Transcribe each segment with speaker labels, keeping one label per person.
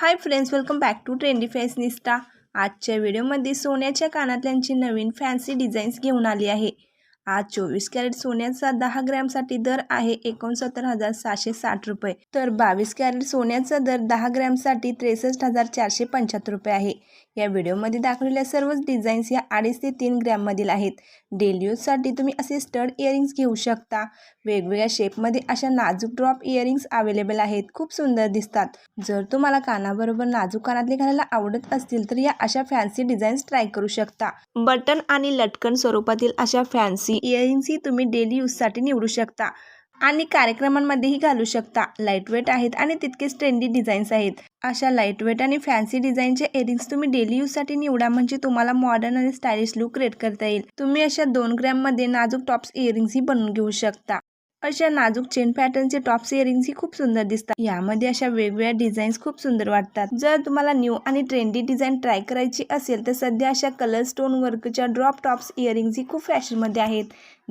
Speaker 1: Hi friends welcome back to trendy fashionista आजच्या व्हिडिओमध्ये सोन्याच्या कानातल्यांची नवीन फॅन्सी डिझाईन्स घेऊन आली आहे. आज चोवीस कॅरेट सोन्याचा दहा ग्रॅमसाठी दर आहे एकोणसत्तर हजार सहाशे साठ रुपये. तर बावीस कॅरेट सोन्याचा दर दहा ग्रॅमसाठी त्रेसष्ट हजार चारशे पंच्याहत्तर रुपये आहे. या व्हिडिओमध्ये दाखवलेल्या सर्वच डिझाईन्स या अडीच ते तीन ग्रॅममधील आहेत. डेली यूजसाठी तुम्ही असे स्टड इयरिंग्स घेऊ शकता. वेगवेगळ्या शेपमध्ये अशा नाजूक ड्रॉप इयरिंग्स अवेलेबल आहेत. खूप सुंदर दिसतात. जर तुम्हाला कानाबरोबर नाजूक कानातले घालायला आवडत असतील तर या अशा फॅन्सी डिझाईन्स ट्राय करू शकता. बटन आणि लटकन स्वरूपातील अशा फॅन्सी इयरिंग्सही तुम्ही डेली यूजसाठी निवडू शकता. आणि कार्यक्रमांमध्येही घालू शकता. लाईटवेट आहेत आणि तितकेच ट्रेंडी डिझाईन्स आहेत. अशा लाईटवेट आणि फॅन्सी डिझाईनचे इयरिंग्स तुम्ही डेली यूजसाठी निवडा म्हणजे तुम्हाला मॉडर्न आणि स्टायलिश लुक क्रिएट करता येईल. तुम्ही अशा दोन ग्रॅममध्ये नाजूक टॉप्स इयरिंग्सही बनवून घेऊ शकता. अशा नाजूक चेन पॅटर्नचे टॉप्स इयरिंग्स ही खूप सुंदर दिसतात. यामध्ये अशा वेगवेगळ्या डिझाईन्स खूप सुंदर वाटतात. जर तुम्हाला न्यू आणि ट्रेंडी डिझाईन ट्राय करायची असेल तर सध्या अशा कलर स्टोन वर्कच्या ड्रॉप टॉप्स इयरिंग्स ही खूप फॅशनमध्ये आहेत.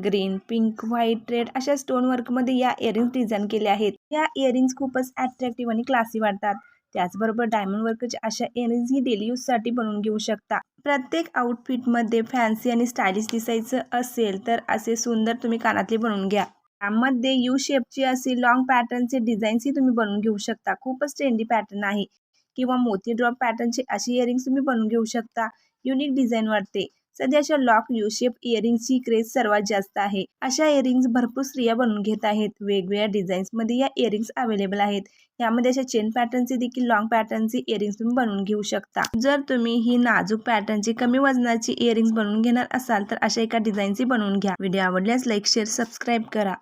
Speaker 1: ग्रीन पिंक व्हाईट रेड अशा स्टोन वर्कमध्ये या इयरिंग्स डिझाईन केल्या आहेत. या इयरिंग्स खूपच अट्रॅक्टिव्ह आणि क्लासी वाटतात. त्याचबरोबर डायमंड वर्कच्या अशा इयरिंग्स ही डेली यूजसाठी बनवून घेऊ शकता. प्रत्येक आउटफिटमध्ये फॅन्सी आणि स्टायलिश दिसायचं असेल तर असे सुंदर तुम्ही कानातले बनवून घ्या. त्यामध्ये यू शेपची अशी लॉंग पॅटर्नचे डिझाईन्सही तुम्ही बनवून घेऊ शकता. खूपच ट्रेंडी पॅटर्न आहे. किंवा मोती ड्रॉप पॅटर्नचे अशी इयरिंग्स तुम्ही बनवून घेऊ शकता. युनिक डिझाईन वाटते. सध्या अशा लॉक यू शेप इयरिंग्सची क्रेज सर्वात जास्त आहे. अशा इयरिंग्स भरपूर स्त्रिया बनवून घेत आहेत. वेगवेगळ्या डिझाईन्समध्ये या इयरिंग्स अवेलेबल आहेत. यामध्ये अशा चेन पॅटर्नचे देखील लॉंग पॅटर्नचे इयरिंग्स तुम्ही बनवून घेऊ शकता. जर तुम्ही ही नाजूक पॅटर्नची कमी वजनाची इयरिंग्स बनवून घेणार असाल तर अशा एका डिझाईनची बनवून घ्या. व्हिडिओ आवडल्यास लाईक शेअर सबस्क्राईब करा.